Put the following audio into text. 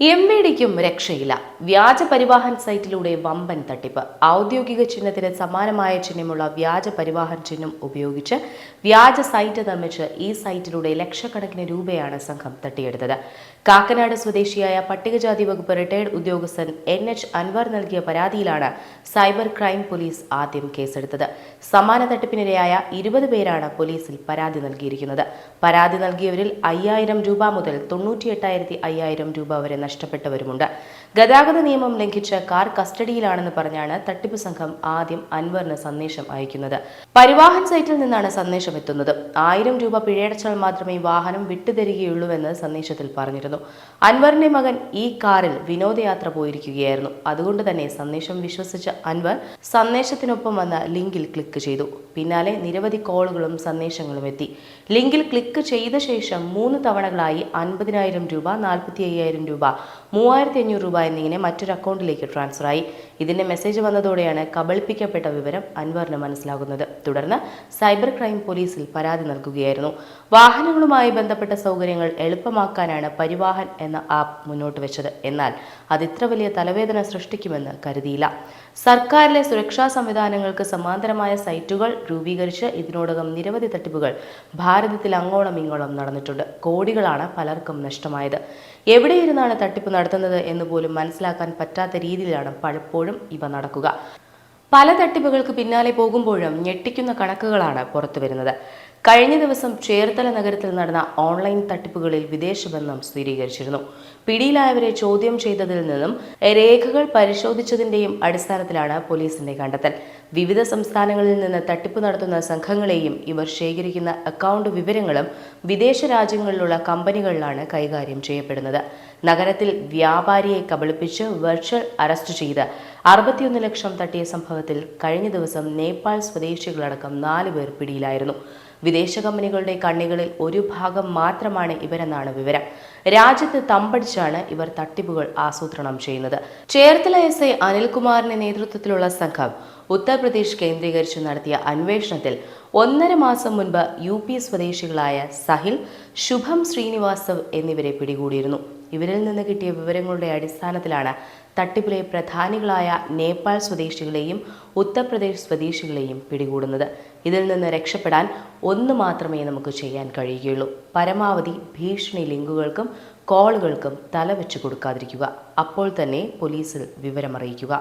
M V ഡിക്കും രക്ഷയില്ല. വ്യാജ പരിവാഹൻ സൈറ്റിലൂടെ വമ്പൻ തട്ടിപ്പ്. ഔദ്യോഗിക ചിഹ്നത്തിന് സമാനമായ ചിഹ്നമുള്ള വ്യാജ പരിവാഹൻ ചിഹ്നം ഉപയോഗിച്ച് വ്യാജ സൈറ്റ് നിർമ്മിച്ച് ഈ സൈറ്റിലൂടെ ലക്ഷക്കണക്കിന് രൂപയാണ് സംഘം തട്ടിയെടുത്തത്. കാക്കനാട് സ്വദേശിയായ പട്ടികജാതി വകുപ്പ് റിട്ടയർഡ് ഉദ്യോഗസ്ഥൻ എൻ എച്ച് അൻവർ നൽകിയ പരാതിയിലാണ് സൈബർ ക്രൈം പോലീസ് ആദ്യം കേസെടുത്തത്. സമാന തട്ടിപ്പിനിരയായ ഇരുപത് പേരാണ് പോലീസിൽ പരാതി നൽകിയിരിക്കുന്നത്. പരാതി നൽകിയവരിൽ അയ്യായിരം രൂപ മുതൽ തൊണ്ണൂറ്റിയെട്ടായിരത്തി അയ്യായിരം രൂപ വരെ നഷ്ടപ്പെട്ടവരുമുണ്ട്. ഗതാഗത നിയമം ലംഘിച്ച് കാർ കസ്റ്റഡിയിലാണെന്ന് പറഞ്ഞാണ് തട്ടിപ്പ് സംഘം ആദ്യം അൻവറിന് സന്ദേശം അയക്കുന്നത്. പരിവാഹൻ സൈറ്റിൽ നിന്നാണ് സന്ദേശം എത്തുന്നത് ആയിരം രൂപ പിഴയടച്ചാൽ മാത്രമേ വാഹനം വിട്ടുതരികയുള്ളൂവെന്ന് സന്ദേശത്തിൽ പറഞ്ഞിരുന്നു. അൻവറിന്റെ മകൻ ഈ കാറിൽ വിനോദയാത്ര പോയിരിക്കുകയായിരുന്നു. അതുകൊണ്ട് തന്നെ സന്ദേശം വിശ്വസിച്ച അൻവർ സന്ദേശത്തിനൊപ്പം വന്ന ലിങ്കിൽ ക്ലിക്ക് ചെയ്തു. പിന്നാലെ നിരവധി കോളുകളും സന്ദേശങ്ങളും എത്തി. ലിങ്കിൽ ക്ലിക്ക് ചെയ്ത ശേഷം മൂന്ന് തവണകളായി അൻപതിനായിരം രൂപ നാൽപ്പത്തി അയ്യായിരം രൂപ മൂവായിരത്തി അഞ്ഞൂറ് രൂപ എന്നിങ്ങനെ മറ്റൊരു അക്കൗണ്ടിലേക്ക് ട്രാൻസ്ഫർ ആയി ഇതിന്റെ മെസ്സേജ് വന്നതോടെയാണ് കബളിപ്പിക്കപ്പെട്ട വിവരം അൻവറിന് മനസ്സിലാകുന്നത്. തുടർന്ന് സൈബർ ക്രൈം പോലീസിൽ പരാതി നൽകുകയായിരുന്നു. വാഹനങ്ങളുമായി ബന്ധപ്പെട്ട സൗകര്യങ്ങൾ എളുപ്പമാക്കാനാണ് പരിവാഹൻ എന്ന ആപ്പ് മുന്നോട്ട് വെച്ചത്. എന്നാൽ അത് ഇത്ര വലിയ തലവേദന സൃഷ്ടിക്കുമെന്ന് കരുതിയില്ല. സർക്കാരിലെ സുരക്ഷാ സംവിധാനങ്ങൾക്ക് സമാന്തരമായ സൈറ്റുകൾ രൂപീകരിച്ച് ഇതിനോടകം നിരവധി തട്ടിപ്പുകൾ ഭാരതത്തിൽ അങ്ങോളം ഇങ്ങോളം നടന്നിട്ടുണ്ട്. കോടികളാണ് പലർക്കും നഷ്ടമായത്. എവിടെയിരുന്നാണ് തട്ടിപ്പ് നടത്തുന്നത് എന്ന് പോലും മനസ്സിലാക്കാൻ പറ്റാത്ത രീതിയിലാണ് പലപ്പോഴും ഇവ നടക്കുക. പല തട്ടിപ്പുകൾക്ക് പിന്നാലെ പോകുമ്പോഴും ഞെട്ടിക്കുന്ന കണക്കുകളാണ് പുറത്തു വരുന്നത്. കഴിഞ്ഞ ദിവസം ചേർത്തല നഗരത്തിൽ നടന്ന ഓൺലൈൻ തട്ടിപ്പുകളിൽ വിദേശബന്ധം സ്ഥിരീകരിച്ചിരുന്നു. പിടിയിലായവരെ ചോദ്യം ചെയ്തതിൽ നിന്നും രേഖകൾ പരിശോധിച്ചതിന്റെയും അടിസ്ഥാനത്തിലാണ് പോലീസിന്റെ കണ്ടെത്തൽ. വിവിധ സംസ്ഥാനങ്ങളിൽ നിന്ന് തട്ടിപ്പ് നടത്തുന്ന സംഘങ്ങളെയും ഇവർ ശേഖരിക്കുന്ന അക്കൗണ്ട് വിവരങ്ങളും വിദേശ രാജ്യങ്ങളിലുള്ള കമ്പനികളിലാണ് കൈകാര്യം ചെയ്യപ്പെടുന്നത്. നഗരത്തിൽ വ്യാപാരിയെ കബളിപ്പിച്ച് വെർച്വൽ അറസ്റ്റ് ചെയ്ത് അറുപത്തിയൊന്ന് ലക്ഷം തട്ടിയ സംഭവത്തിൽ കഴിഞ്ഞ ദിവസം നേപ്പാൾ സ്വദേശികളടക്കം നാല് പേർ പിടിയിലായിരുന്നു. വിദേശ കമ്പനികളുടെ കണ്ണികളിൽ ഒരു ഭാഗം മാത്രമാണ് ഇവരെന്നാണ് വിവരം. രാജ്യത്ത് തമ്പടിച്ചാണ് ഇവർ തട്ടിപ്പുകൾ ആസൂത്രണം ചെയ്യുന്നത്. ചേർത്തല എസ് ഐ അനിൽകുമാറിന്റെ നേതൃത്വത്തിലുള്ള സംഘം ഉത്തർപ്രദേശ് കേന്ദ്രീകരിച്ച് നടത്തിയ അന്വേഷണത്തിൽ ഒന്നര മാസം മുൻപ് യു പി സ്വദേശികളായ സഹിൽ ശുഭം ശ്രീനിവാസവ് എന്നിവരെ പിടികൂടിയിരുന്നു. ഇവരിൽ നിന്ന് കിട്ടിയ വിവരങ്ങളുടെ അടിസ്ഥാനത്തിലാണ് തട്ടിപ്പിലെ പ്രധാനികളായ നേപ്പാൾ സ്വദേശികളെയും ഉത്തർപ്രദേശ് സ്വദേശികളെയും പിടികൂടുന്നത്. ഇതിൽ നിന്ന് രക്ഷപ്പെടാൻ ഒന്ന് മാത്രമേ നമുക്ക് ചെയ്യാൻ കഴിയുകയുള്ളൂ. പരമാവധി ഭീഷണി ലിങ്കുകൾക്കും കോളുകൾക്കും തലവെച്ച് കൊടുക്കാതിരിക്കുക. അപ്പോൾ തന്നെ പോലീസിൽ വിവരമറിയിക്കുക.